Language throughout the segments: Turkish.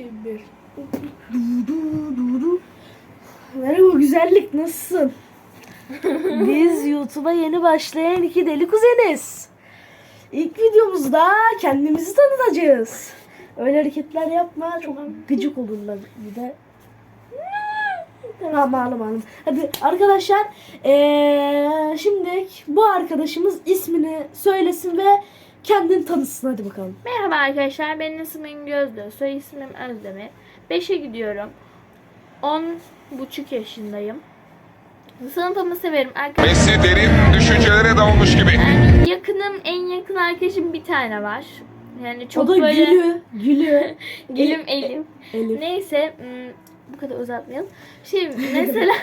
2, 1. Du, du, du. Merhaba güzellik nasılsın? Biz YouTube'a yeni başlayan iki deli kuzeniz. İlk videomuzda kendimizi tanıtacağız. Öyle hareketler yapma çok gıcık olurlar bir de. Tamam ağlama ağlama. Hadi arkadaşlar eee, şimdi bu arkadaşımız ismini söylesin ve kendini tanıtsın hadi bakalım. Merhaba arkadaşlar, benim ismim Gözde, soy ismim Özdemir. 5'e gidiyorum. 10 buçuk yaşındayım. Sınıfımı severim. Arkadaşlar, Messi derin düşüncelere dalmış gibi. yani yakınım, en yakın arkadaşım bir tane var. Yani çok o da böyle gülü, gülü. gülüm elim. Elif. Neyse, hmm, bu kadar uzatmayalım. Şey mesela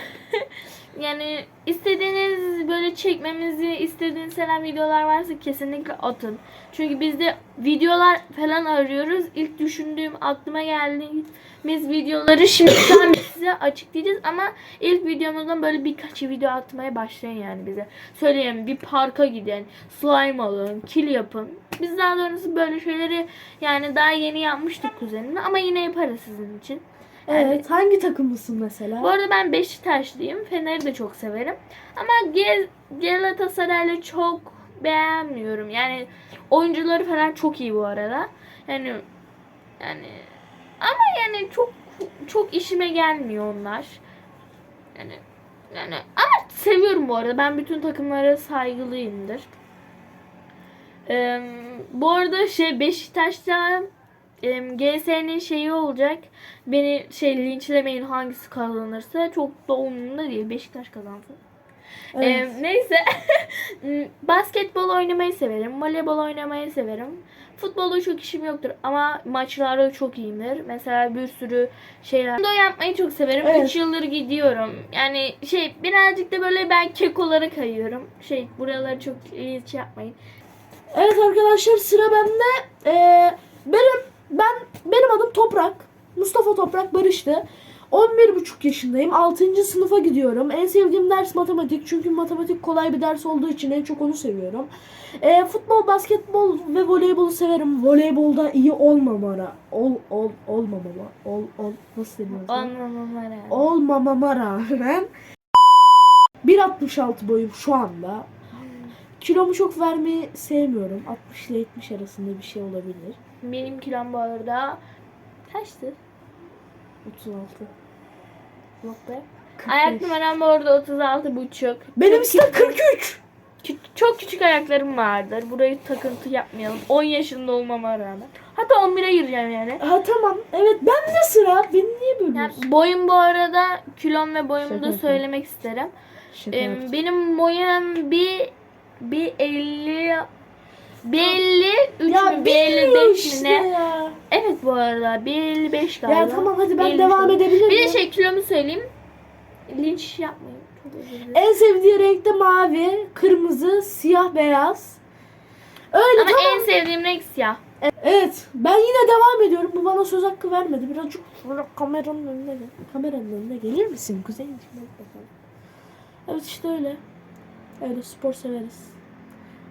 yani istediğiniz böyle çekmemizi istediğiniz falan videolar varsa kesinlikle atın. Çünkü biz de videolar falan arıyoruz. İlk düşündüğüm aklıma geldiğimiz videoları biz size açıklayacağız ama ilk videomuzdan böyle birkaç video atmaya başlayın yani bize. Söyleyin bir parka gidin, slime alın, kill yapın. Biz daha doğrusu böyle şeyleri yani daha yeni yapmıştık kuzenimle ama yine yaparız sizin için. Evet, hangi takımlısın mesela? Bu arada ben Beşiktaşlıyım. Fener'i de çok severim. Ama Galatasaray'la çok beğenmiyorum. Yani oyuncuları falan çok iyi bu arada. Yani yani ama yani çok çok işime gelmiyor onlar. Yani yani ama seviyorum bu arada. Ben bütün takımlara saygılıyımdır. Ee, bu arada şey Beşiktaş'ta e, GS'nin şeyi olacak. Beni şey linçlemeyin hangisi kazanırsa çok da umurumda değil. Beşiktaş kazansın. Evet. Ee, neyse. Basketbol oynamayı severim. Voleybol oynamayı severim. Futbolda çok işim yoktur ama maçlarda çok iyiyimdir. Mesela bir sürü şeyler. Judo yapmayı çok severim. Evet. 3 yıldır gidiyorum. Yani şey birazcık da böyle ben kekolara kayıyorum. Şey buraları çok linç yapmayın. Evet arkadaşlar sıra bende. Ee, benim ben benim adım Toprak. Mustafa Toprak Barış'tı. 11,5 yaşındayım. 6. sınıfa gidiyorum. En sevdiğim ders matematik. Çünkü matematik kolay bir ders olduğu için en çok onu seviyorum. Ee, futbol, basketbol ve voleybolu severim. Voleybolda iyi olmamara. Ol, ol, olmamama. Ol, ol. Nasıl deniyor? Olmamama rağmen. olmamama rağmen 1.66 boyum şu anda. Kilomu çok vermeyi sevmiyorum. 60 ile 70 arasında bir şey olabilir. Benim kilom bu arada kaçtı? 36. Yok be. 45. Ayak numaram bu arada 36 buçuk. Benim ise 43. Kü- çok küçük ayaklarım vardır. Burayı takıntı yapmayalım. 10 yaşında olmama rağmen. Hatta 11'e gireceğim yani. Ha tamam. Evet ben de sıra. Beni niye yani bölüyorsun? boyum bu arada kilom ve boyumu Şaka da söylemek isterim. Şaka yaptım. benim boyum bir bir 50 bir 53 ya mü bir bilmiyorum 55 mi işte ne? ya. Evet bu arada bir 55 galiba. Ya tamam hadi ben 55 devam oldu. edebilir Bir de miyim? şey kilomu söyleyeyim. Linç yapmayın. Çok özür dilerim. En sevdiği renk de mavi, kırmızı, siyah, beyaz. Öyle Ama tamam. en sevdiğim renk siyah. Evet. Ben yine devam ediyorum. Bu bana söz hakkı vermedi. Birazcık şöyle kameranın önüne gel. Kameranın önüne gelir misin kuzeyciğim? Evet işte öyle. Öyle spor severiz.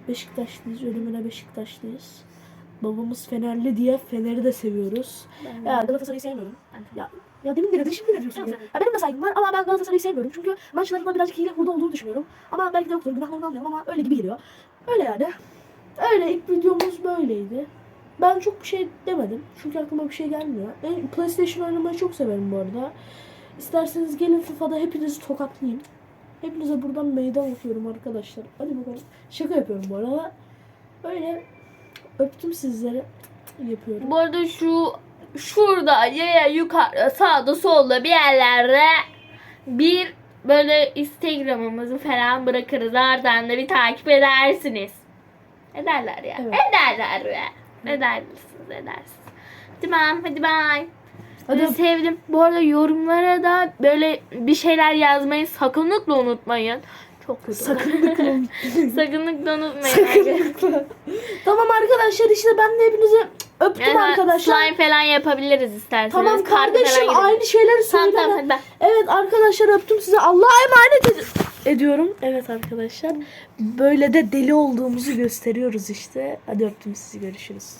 Beşiktaşlıyız. Ölümüne Beşiktaşlıyız. Babamız Fenerli diye Fener'i de seviyoruz. Ya Galatasaray'ı sevmiyorum. Ya, ya demin de şimdi ne diyorsun? Ya? ya benim de saygım var ama ben Galatasaray'ı sevmiyorum. Çünkü maçlarında birazcık hile hurda olduğunu düşünüyorum. Ama belki de yoktur. Günahlarını almıyorum ama öyle gibi geliyor. Öyle yani. Öyle ilk videomuz böyleydi. Ben çok bir şey demedim. Çünkü aklıma bir şey gelmiyor. Ben PlayStation oynamayı çok severim bu arada. İsterseniz gelin FIFA'da hepinizi tokatlayayım. Hepinize buradan meydan okuyorum arkadaşlar. Hadi bakalım. Şaka yapıyorum bu arada. Böyle öptüm sizleri. Yapıyorum. Bu arada şu şurada ya yukarıda sağda solda bir yerlerde bir böyle Instagram'ımızı falan bırakırız. Oradan da bir takip edersiniz. Ederler ya. Evet. Ederler be. Edersiniz edersiniz. Tamam hadi bye. Hadi sevdim. Bu arada yorumlara da böyle bir şeyler yazmayı sakınlıkla unutmayın. Çok kötü. sakınlıkla sakınlıkla unutmayın. Sakınlıkla. tamam arkadaşlar işte ben de hepinize öptüm Yani arkadaşlar. Slime falan yapabiliriz isterseniz. Tamam kardeşim aynı şeyleri Tamam söyleme. tamam bye. Evet arkadaşlar öptüm size. Allah'a emanet ed- ediyorum. Evet arkadaşlar. Böyle de deli olduğumuzu gösteriyoruz işte. Hadi öptüm sizi görüşürüz.